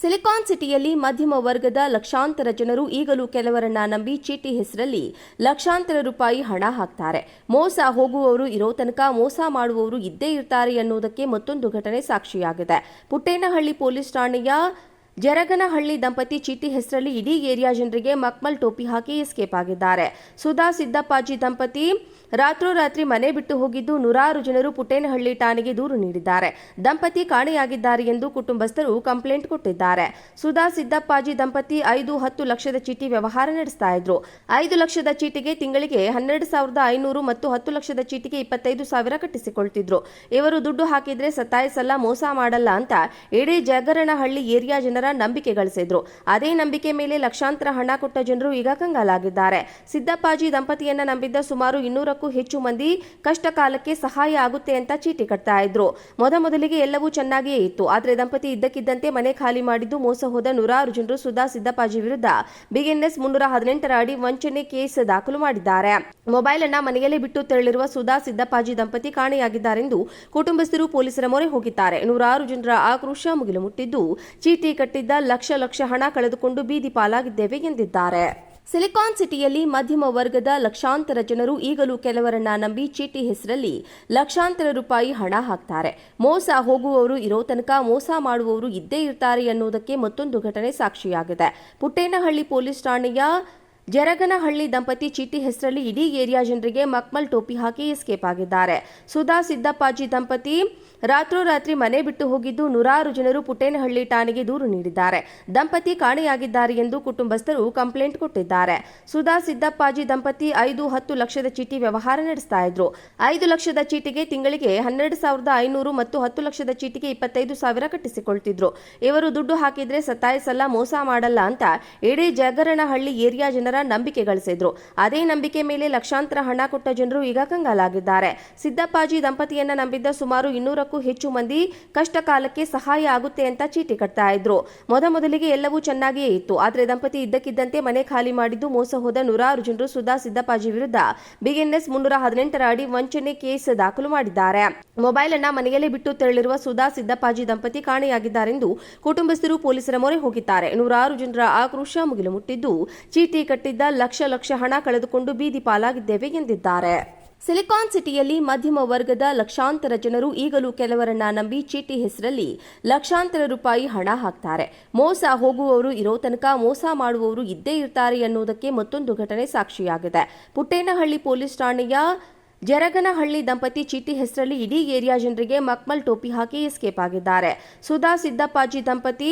Silicon ಸಿಟಿಯಲ್ಲಿ ಮಧ್ಯಮ ವರ್ಗದ ಲಕ್ಷಾಂತರ ಜನರು ಈಗಲೂ ಕೆಲವರನ್ನ ನಂಬಿ ಚೀಟಿ ಹೆಸರಲ್ಲಿ ಲಕ್ಷಾಂತರ ರೂಪಾಯಿ ಹಣ ಹಾಕ್ತಾರೆ. ಮೋಸ ಹೋಗುವವರು ಇರೋ ತನಕ ಮೋಸ ಮಾಡುವವರು ಇದ್ದೇ ಇರ್ತಾರೆ ಅನ್ನೋದಕ್ಕೆ ಮತ್ತೊಂದು ಘಟನೆ ಸಾಕ್ಷಿಯಾಗಿದೆ. ಪುಟ್ಟೇನಹಳ್ಳಿ ಪೊಲೀಸ್ ಠಾಣೆಯ ಜರಗನಹಳ್ಳಿ ದಂಪತಿ ಚೀಟಿ ಹೆಸರಲ್ಲಿ ಇಡೀ ಏರಿಯಾ ಜನರಿಗೆ ಮಕ್ಮಲ್ ಟೋಪಿ ಹಾಕಿ ಎಸ್ಕೇಪ್ ಆಗಿದ್ದಾರೆ. ಸುಧಾ ಸಿದ್ದಪ್ಪಾಜಿ ದಂಪತಿ ರಾತ್ರೋರಾತ್ರಿ ಮನೆ ಬಿಟ್ಟು ಹೋಗಿದ್ದು ನೂರಾರು ಜನರು ಪುಟ್ಟೇನಹಳ್ಳಿ ಠಾಣೆಗೆ ದೂರು ನೀಡಿದ್ದಾರೆ. ದಂಪತಿ ಕಾಣೆಯಾಗಿದ್ದಾರೆ ಎಂದು ಕುಟುಂಬಸ್ಥರು ಕಂಪ್ಲೇಂಟ್ ಕೊಟ್ಟಿದ್ದಾರೆ. ಸುಧಾ ಸಿದ್ದಪ್ಪಾಜಿ ದಂಪತಿ ಐದು ಹತ್ತು ಲಕ್ಷದ ಚೀಟಿ ವ್ಯವಹಾರ ನಡೆಸ್ತಾ ಇದ್ರು. ಐದು ಲಕ್ಷದ ಚೀಟಿಗೆ ತಿಂಗಳಿಗೆ ಹನ್ನೆರಡು ಸಾವಿರದ ಐನೂರು ಮತ್ತು ಹತ್ತು ಲಕ್ಷದ ಚೀಟಿಗೆ ಇಪ್ಪತ್ತೈದು ಸಾವಿರ ಕಟ್ಟಿಸಿಕೊಳ್ತಿದ್ರು. ಇವರು ದುಡ್ಡು ಹಾಕಿದ್ರೆ ಸತಾಯಿಸಲ್ಲ, ಮೋಸ ಮಾಡಲ್ಲ ಅಂತ ಇಡೀ ಜಗರಣಹಳ್ಳಿ ಏರಿಯಾ ಜನರ ನಂಬಿಕೆ ಗಳಿಸಿದ್ರು. ಅದೇ ನಂಬಿಕೆ ಮೇಲೆ ಲಕ್ಷಾಂತರ ಹಣ ಕೊಟ್ಟ ಜನರು ಈಗ ಕಂಗಾಲಾಗಿದ್ದಾರೆ. ಸಿದ್ದಪ್ಪಾಜಿ ದಂಪತಿಯನ್ನ ನಂಬಿದ್ದ ಸುಮಾರು ಇನ್ನೂರಕ್ಕೂ ಹೆಚ್ಚು ಮಂದಿ ಕಷ್ಟ ಕಾಲಕ್ಕೆ ಸಹಾಯ ಆಗುತ್ತೆ ಅಂತ ಚೀಟಿ ಕಟ್ತಾ ಇದ್ರು. ಮೊದಮೊದಲಿಗೆ ಎಲ್ಲವೂ ಚೆನ್ನಾಗಿಯೇ ಇತ್ತು. ಆದರೆ ದಂಪತಿ ಇದ್ದಕ್ಕಿದ್ದಂತೆ ಮನೆ ಖಾಲಿ ಮಾಡಿದ್ದು ಮೋಸ ಹೋದ ನೂರಾರು ಜನರು ಸುಧಾ ಸಿದ್ದಪ್ಪಾಜಿ ವಿರುದ್ಧ. ಬಿಎನ್ಎಸ್ ಮುನ್ನೂರ ಹದಿನೆಂಟರ ಅಡಿ ವಂಚನೆ ಕೇಸ್ ದಾಖಲು ಮಾಡಿದ್ದಾರೆ. ಮೊಬೈಲ್ ಅನ್ನ ಮನೆಯಲ್ಲೇ ಬಿಟ್ಟು ತೆರಳಿರುವ ಸುಧಾ ಸಿದ್ದಪ್ಪಾಜಿ ದಂಪತಿ ಕಾಣೆಯಾಗಿದ್ದಾರೆಂದು ಕುಟುಂಬಸ್ಥರು ಪೊಲೀಸರ ಮೊರೆ ಹೋಗಿದ್ದಾರೆ. ನೂರಾರು ಜನರ ಆಕ್ರೋಶ ಮುಗಿಲು ಮುಟ್ಟಿದ್ದು. ಚೀಟಿ ಕಟ್ಟಿದ್ದ ಲಕ್ಷ ಲಕ್ಷ ಹಣ ಕಳೆದುಕೊಂಡು ಬೀದಿ ಪಾಲಾಗಿದ್ದೇವೆ ಎಂದಿದ್ದಾರೆ. ಸಿಲಿಕಾನ್ ಸಿಟಿಯಲ್ಲಿ ಮಧ್ಯಮ ವರ್ಗದ ಲಕ್ಷಾಂತರ ಜನರು ಈಗಲೂ ಕೆಲವರನ್ನ ನಂಬಿ ಚೀಟಿ ಹೆಸರಲ್ಲಿ ಲಕ್ಷಾಂತರ ರೂಪಾಯಿ ಹಣ ಹಾಕ್ತಾರೆ. ಮೋಸ ಹೋಗುವವರು ಇರೋ ತನಕ ಮೋಸ ಮಾಡುವವರು ಇದ್ದೇ ಇರ್ತಾರೆ ಅನ್ನೋದಕ್ಕೆ ಮತ್ತೊಂದು ಘಟನೆ ಸಾಕ್ಷಿಯಾಗಿದೆ. ಪುಟ್ಟೇನಹಳ್ಳಿ ಪೊಲೀಸ್ ಠಾಣೆಯ ಜರಗನಹಳ್ಳಿ ದಂಪತಿ ಚೀಟಿ ಹೆಸರಲ್ಲಿ ಇಡೀ ಏರಿಯಾ ಜನರಿಗೆ ಮಕ್ಮಲ್ ಟೋಪಿ ಹಾಕಿ ಎಸ್ಕೇಪ್ ಆಗಿದ್ದಾರೆ. ಸುಧಾ ಸಿದ್ದಪ್ಪಾಜಿ ದಂಪತಿ ರಾತ್ರೋರಾತ್ರಿ ಮನೆ ಬಿಟ್ಟು ಹೋಗಿದ್ದು ನೂರಾರು ಜನರು ಪುಟ್ಟೇನಹಳ್ಳಿ ಠಾಣೆಗೆ ದೂರು ನೀಡಿದ್ದಾರೆ. ದಂಪತಿ ಕಾಣೆಯಾಗಿದ್ದಾರೆ ಎಂದು ಕುಟುಂಬಸ್ಥರು ಕಂಪ್ಲೇಂಟ್ ಕೊಟ್ಟಿದ್ದಾರೆ. ಸುಧಾ ಸಿದ್ದಪ್ಪಾಜಿ ದಂಪತಿ ಐದು ಹತ್ತು ಲಕ್ಷದ ಚೀಟಿ ವ್ಯವಹಾರ ನಡೆಸ್ತಾ ಇದ್ರು. ಐದು ಲಕ್ಷದ ಚೀಟಿಗೆ ತಿಂಗಳಿಗೆ ಹನ್ನೆರಡು ಸಾವಿರದ ಐನೂರು ಮತ್ತು ಹತ್ತು ಲಕ್ಷದ ಚೀಟಿಗೆ ಇಪ್ಪತ್ತೈದು ಸಾವಿರ ಕಟ್ಟಿಸಿಕೊಳ್ತಿದ್ರು. ಇವರು ದುಡ್ಡು ಹಾಕಿದ್ರೆ ಸತಾಯಿಸಲ್ಲ, ಮೋಸ ಮಾಡಲ್ಲ ಅಂತ ಇಡೀ ಜಗರಣಹಳ್ಳಿ ಏರಿಯಾ ಜನರ ನಂಬಿಕೆ ಗಳಿಸಿದ್ರು. ಅದೇ ನಂಬಿಕೆ ಮೇಲೆ ಲಕ್ಷಾಂತರ ಹಣ ಕೊಟ್ಟ ಜನರು ಈಗ ಕಂಗಾಲಾಗಿದ್ದಾರೆ. ಸಿದ್ದಪ್ಪಾಜಿ ದಂಪತಿಯನ್ನ ನಂಬಿದ್ದ ಸುಮಾರು ಇನ್ನೂರಕ್ಕೂ ಹೆಚ್ಚು ಮಂದಿ ಕಷ್ಟ ಕಾಲಕ್ಕೆ ಸಹಾಯ ಆಗುತ್ತೆ ಅಂತ ಚೀಟಿ ಕಟ್ತಾ ಇದ್ರು. ಮೊದಮೊದಲಿಗೆ ಎಲ್ಲವೂ ಚೆನ್ನಾಗಿಯೇ ಇತ್ತು. ಆದರೆ ದಂಪತಿ ಇದ್ದಕ್ಕಿದ್ದಂತೆ ಮನೆ ಖಾಲಿ ಮಾಡಿದ್ದು ಮೋಸ ಹೋದ ನೂರಾರು ಜನರು ಸುಧಾ ಸಿದ್ದಪ್ಪಾಜಿ ವಿರುದ್ಧ. ಬಿಎನ್ಎಸ್ ಮುನ್ನೂರ ಹದಿನೆಂಟರ ಅಡಿ ವಂಚನೆ ಕೇಸ್ ದಾಖಲು ಮಾಡಿದ್ದಾರೆ. ಮೊಬೈಲ್ ಅನ್ನ ಮನೆಯಲ್ಲೇ ಬಿಟ್ಟು ತೆರಳಿರುವ ಸುಧಾ ಸಿದ್ದಪ್ಪಾಜಿ ದಂಪತಿ ಕಾಣೆಯಾಗಿದ್ದಾರೆಂದು ಕುಟುಂಬಸ್ಥರು ಪೊಲೀಸರ ಮೊರೆ ಹೋಗಿದ್ದಾರೆ. ನೂರಾರು ಜನರ ಆಕ್ರೋಶ ಮುಗಿಲು ಮುಟ್ಟಿದ್ದು, ಚೀಟಿ ಕಟ್ಟಿದ್ದ ಲಕ್ಷ ಲಕ್ಷ ಹಣ ಕಳೆದುಕೊಂಡು ಬೀದಿ ಪಾಲಾಗಿದ್ದೇವೆ ಎಂದಿದ್ದಾರೆ. ಸಿಲಿಕಾನ್ ಸಿಟಿಯಲ್ಲಿ ಮಧ್ಯಮ ವರ್ಗದ ಲಕ್ಷಾಂತರ ಜನರು ಈಗಲೂ ಕೆಲವರನ್ನ ನಂಬಿ ಚೀಟಿ ಹೆಸರಲ್ಲಿ ಲಕ್ಷಾಂತರ ರೂಪಾಯಿ ಹಣ ಹಾಕ್ತಾರೆ. ಮೋಸ ಹೋಗುವವರು ಇರೋ ತನಕ ಮೋಸ ಮಾಡುವವರು ಇದ್ದೇ ಇರ್ತಾರೆ ಅನ್ನೋದಕ್ಕೆ ಮತ್ತೊಂದು ಘಟನೆ ಸಾಕ್ಷಿಯಾಗಿದೆ. ಪುಟ್ಟೇನಹಳ್ಳಿ ಪೊಲೀಸ್ ಠಾಣೆಯ ಜರಗನಹಳ್ಳಿ ದಂಪತಿ ಚೀಟಿ ಹೆಸರಲ್ಲಿ ಇಡೀ ಏರಿಯಾ ಜನರಿಗೆ ಮಕ್ಮಲ್ ಟೋಪಿ ಹಾಕಿ ಎಸ್ಕೇಪ್ ಆಗಿದ್ದಾರೆ. ಸುಧಾ ಸಿದ್ದಪ್ಪಾಜಿ ದಂಪತಿ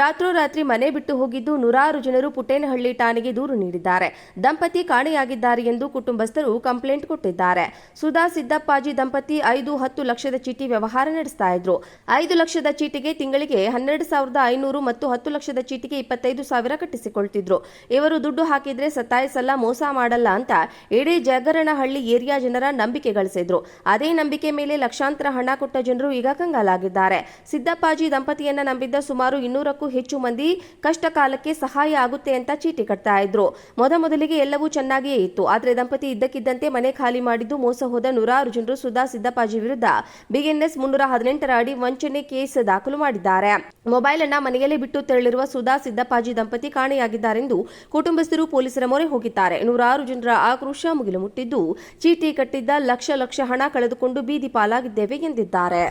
ರಾತ್ರೋರಾತ್ರಿ ಮನೆ ಬಿಟ್ಟು ಹೋಗಿದ್ದು ನೂರಾರು ಜನರು ಪುಟ್ಟೇನಹಳ್ಳಿ ಠಾಣೆಗೆ ದೂರು ನೀಡಿದ್ದಾರೆ. ದಂಪತಿ ಕಾಣೆಯಾಗಿದ್ದಾರೆ ಎಂದು ಕುಟುಂಬಸ್ಥರು ಕಂಪ್ಲೇಂಟ್ ಕೊಟ್ಟಿದ್ದಾರೆ. ಸುಧಾ ಸಿದ್ದಪ್ಪಾಜಿ ದಂಪತಿ ಐದು ಹತ್ತು ಲಕ್ಷದ ಚೀಟಿ ವ್ಯವಹಾರ ನಡೆಸ್ತಾ ಇದ್ರು. ಐದು ಲಕ್ಷದ ಚೀಟಿಗೆ ತಿಂಗಳಿಗೆ ಹನ್ನೆರಡು ಸಾವಿರದ ಐನೂರು ಮತ್ತು ಹತ್ತು ಲಕ್ಷದ ಚೀಟಿಗೆ ಇಪ್ಪತ್ತೈದು ಸಾವಿರ ಕಟ್ಟಿಸಿಕೊಳ್ತಿದ್ರು. ಇವರು ದುಡ್ಡು ಹಾಕಿದ್ರೆ ಸತ್ತಾಯಿಸಲ್ಲ ಮೋಸ ಮಾಡಲ್ಲ ಅಂತ ಇಡೀ ಜಗರಣಹಳ್ಳಿ ಏರಿಯಾ ಜನರ ನಂಬಿಕೆ ಗಳಿಸಿದ್ರು. ಅದೇ ನಂಬಿಕೆ ಮೇಲೆ ಲಕ್ಷಾಂತರ ಹಣ ಕೊಟ್ಟ ಜನರು ಈಗ ಕಂಗಾಲಾಗಿದ್ದಾರೆ. ಸಿದ್ದಪ್ಪಾಜಿ ದಂಪತಿಯನ್ನ ನಂಬಿದ್ದ ಸುಮಾರು ಇನ್ನೂರಕ್ಕೂ ಹೆಚ್ಚು ಮಂದಿ ಕಷ್ಟ ಕಾಲಕ್ಕೆ ಸಹಾಯ ಆಗುತ್ತೆ ಅಂತ ಚೀಟಿ ಕಟ್ತಾ ಇದ್ರು. ಮೊದಮೊದಲಿಗೆ ಎಲ್ಲವೂ ಚೆನ್ನಾಗಿಯೇ ಇತ್ತು. ಆದರೆ ದಂಪತಿ ಇದ್ದಕ್ಕಿದ್ದಂತೆ ಮನೆ ಖಾಲಿ ಮಾಡಿದ್ದು ಮೋಸ ಹೋದ ನೂರಾರು ಜನರು ಸುಧಾ ಸಿದ್ದಪ್ಪಾಜಿ ವಿರುದ್ಧ. ಬಿಎನ್ಎಸ್ ಮುನ್ನೂರ ಹದಿನೆಂಟರ ಅಡಿ ವಂಚನೆ ಕೇಸ್ ದಾಖಲು ಮಾಡಿದ್ದಾರೆ. ಮೊಬೈಲ್ ಅನ್ನ ಮನೆಯಲ್ಲೇ ಬಿಟ್ಟು ತೆರಳಿರುವ ಸುಧಾ ಸಿದ್ದಪ್ಪಾಜಿ ದಂಪತಿ ಕಾಣೆಯಾಗಿದ್ದಾರೆಂದು ಕುಟುಂಬಸ್ಥರು ಪೊಲೀಸರ ಮೊರೆ ಹೋಗಿದ್ದಾರೆ. ನೂರಾರು ಜನರ ಆಕ್ರೋಶ ಮುಗಿಲು ಮುಟ್ಟಿದ್ದು. ಚೀಟಿ ಕಟ್ಟಿದ್ದ ಲಕ್ಷ ಲಕ್ಷ ಹಣ ಕಳೆದುಕೊಂಡು ಬೀದಿ ಪಾಲಾಗಿದ್ದೇವೆ ಎಂದಿದ್ದಾರೆ